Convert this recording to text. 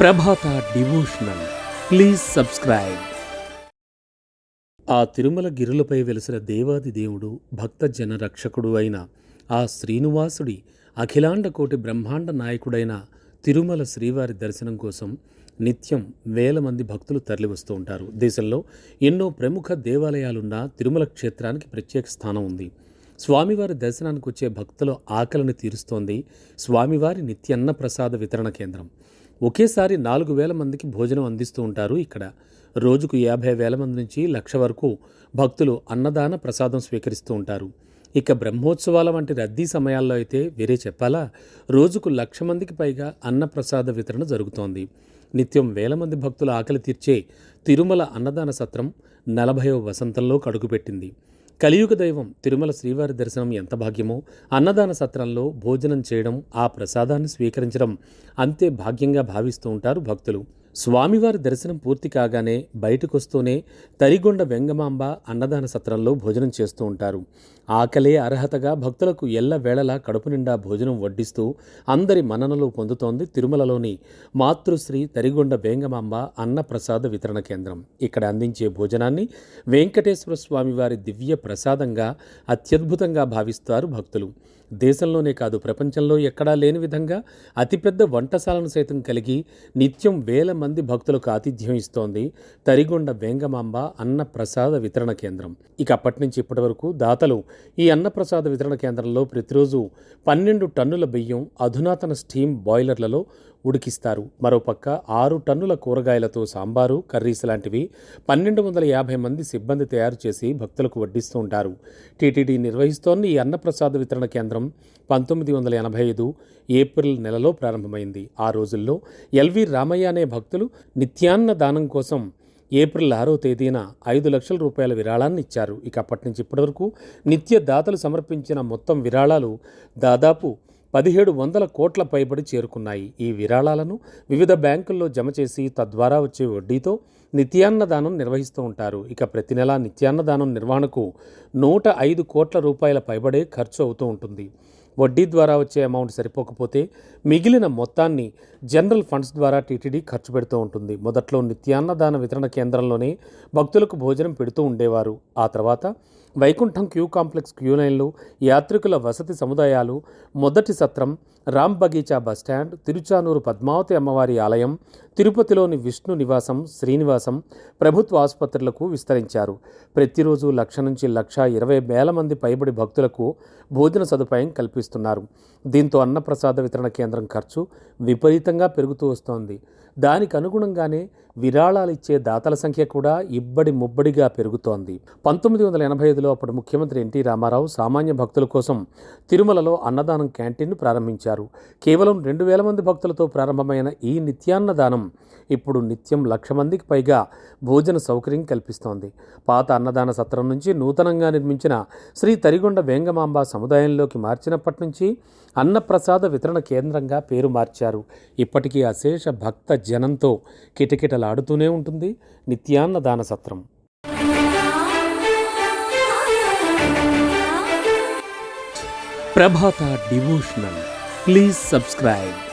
Prabhata devotional. Please subscribe. ఆ తిరుమల గిరులపై వెలిసిన దేవాది దేవుడు భక్త జన రక్షకుడు అయిన ఆ శ్రీనివాసుడి అఖిలాండ కోటి బ్రహ్మాండ నాయకుడైన తిరుమల శ్రీవారి దర్శనం కోసం నిత్యం వేల మంది భక్తులు తరలివస్తూ ఉంటారు. దేశంలో ఎన్నో ప్రముఖ దేవాలయాలున్న తిరుమల క్షేత్రానికి ప్రత్యేక స్థానం ఉంది. స్వామివారి దర్శనానికి వచ్చే భక్తుల ఆకలిని తీరుస్తోంది స్వామివారి నిత్యన్న ప్రసాద వితరణ కేంద్రం. ఒకేసారి నాలుగు వేల మందికి భోజనం అందిస్తూ ఉంటారు ఇక్కడ. రోజుకు యాభై వేల మంది నుంచి లక్ష వరకు భక్తులు అన్నదాన ప్రసాదం స్వీకరిస్తూ ఉంటారు. ఇక బ్రహ్మోత్సవాల వంటి రద్దీ సమయాల్లో అయితే వేరే చెప్పాలా? రోజుకు లక్ష మందికి పైగా అన్నప్రసాద వితరణ జరుగుతోంది. నిత్యం వేల మంది భక్తుల ఆకలి తీర్చే తిరుమల అన్నదాన సత్రం నలభైవ వసంతంలో కడుగుపెట్టింది. కలియుగ దైవం తిరుమల శ్రీవారి దర్శనం ఎంత భాగ్యమో అన్నదాన సత్రంలో భోజనం చేయడం ఆ ప్రసాదాన్ని స్వీకరించడం అంతే భాగ్యంగా భావిస్తూ ఉంటారు భక్తులు. స్వామివారి దర్శనం పూర్తి కాగానే బయటకొస్తూనే తరిగొండ వెంగమాంబ అన్నదాన సత్రంలో భోజనం చేస్తూ ఉంటారు. ఆకలే అర్హతగా భక్తులకు ఎల్ల వేళలా కడుపు నిండా భోజనం వడ్డిస్తూ అందరి మన్ననలు పొందుతోంది తిరుమలలోని మాతృశ్రీ తరిగొండ వేంగమాంబ అన్నప్రసాద వితరణ కేంద్రం. ఇక్కడ అందించే భోజనాన్ని వెంకటేశ్వర స్వామివారి దివ్య ప్రసాదంగా అత్యద్భుతంగా భావిస్తారు భక్తులు. దేశంలోనే కాదు ప్రపంచంలో ఎక్కడా లేని విధంగా అతిపెద్ద వంటశాలను సైతం కలిగి నిత్యం వేల మంది భక్తులకు ఆతిథ్యం ఇస్తోంది తరిగొండ వేంగమాంబ అన్న ప్రసాద వితరణ కేంద్రం. ఇక అప్పటి నుంచి ఇప్పటి వరకు దాతలు ఈ అన్నప్రసాద వితరణ కేంద్రంలో ప్రతిరోజు పన్నెండు టన్నుల బియ్యం అధునాతన స్టీమ్ బాయిలర్లలో ఉడికిస్తారు. మరోపక్క ఆరు టన్నుల కూరగాయలతో సాంబారు కర్రీస్ లాంటివి పన్నెండు వందల యాభై మంది సిబ్బంది తయారు చేసి భక్తులకు వడ్డిస్తూ ఉంటారు. టీటీడీ నిర్వహిస్తోన్న ఈ అన్నప్రసాద వితరణ కేంద్రం పంతొమ్మిది వందల ఎనభై ఐదు ఏప్రిల్ నెలలో ప్రారంభమైంది. ఆ రోజుల్లో ఎల్వి రామయ్య అనే భక్తులు నిత్యాన్న దానం కోసం ఏప్రిల్ ఆరో తేదీన ఐదు లక్షల రూపాయల విరాళాన్ని ఇచ్చారు. ఇక అప్పటి నుంచి ఇప్పటివరకు నిత్య దాతలు సమర్పించిన మొత్తం విరాళాలు దాదాపు పదిహేడు వందల కోట్ల పైబడి చేరుకున్నాయి. ఈ విరాళాలను వివిధ బ్యాంకుల్లో జమ చేసి తద్వారా వచ్చే వడ్డీతో నిత్యాన్నదానం నిర్వహిస్తూ ఉంటారు. ఇక ప్రతి నెలా నిత్యాన్నదానం నిర్వహణకు నూట ఐదు కోట్ల రూపాయల పైబడే ఖర్చు అవుతూ ఉంటుంది. వడ్డీ ద్వారా వచ్చే అమౌంట్ సరిపోకపోతే మిగిలిన మొత్తాన్ని జనరల్ ఫండ్స్ ద్వారా టీటీడీ ఖర్చు పెడుతూ ఉంటుంది. మొదట్లో నిత్యాన్నదాన వితరణ కేంద్రంలోనే భక్తులకు భోజనం పెడుతూ ఉండేవారు. ఆ తర్వాత వైకుంఠం క్యూ కాంప్లెక్స్ క్యూ లైన్లు యాత్రికుల వసతి సముదాయాలు మొదటి సత్రం రామ్ బగీచా బస్టాండ్ తిరుచానూరు పద్మావతి అమ్మవారి ఆలయం తిరుపతిలోని విష్ణు నివాసం శ్రీనివాసం ప్రభుత్వ ఆసుపత్రులకు విస్తరించారు. ప్రతిరోజు లక్ష నుంచి లక్ష ఇరవై వేల మంది పైబడి భక్తులకు భోజన సదుపాయం కల్పిస్తున్నారు. దీంతో అన్నప్రసాద వితరణ కేంద్రం ఖర్చు విపరీతంగా పెరుగుతూ వస్తోంది. దానికి అనుగుణంగానే విరాళాలు ఇచ్చే దాతల సంఖ్య కూడా ఇబ్బడి ముబ్బడిగా పెరుగుతోంది. పంతొమ్మిది వందల ఎనభై ఐదులో అప్పుడు ముఖ్యమంత్రి ఎన్టీ రామారావు సామాన్య భక్తుల కోసం తిరుమలలో అన్నదానం క్యాంటీన్ను ప్రారంభించారు. కేవలం రెండు వేల మంది భక్తులతో ప్రారంభమైన ఈ నిత్యాన్నదానం ఇప్పుడు నిత్యం లక్ష మందికి పైగా భోజన సౌకర్యం కల్పిస్తోంది. పాత అన్నదాన సత్రం నుంచి నూతనంగా నిర్మించిన శ్రీ తరిగొండ వేంగమాంబ సముదాయంలోకి మార్చినప్పటి నుంచి అన్నప్రసాద వితరణ కేంద్రంగా పేరు మార్చారు. ఇప్పటికీ అశేష భక్త జనంతో కిటకిటలాడుతూనే ఉంటుంది నిత్యాన్నదాన సత్రం. ప్రభాత డివోషనల్. Please subscribe.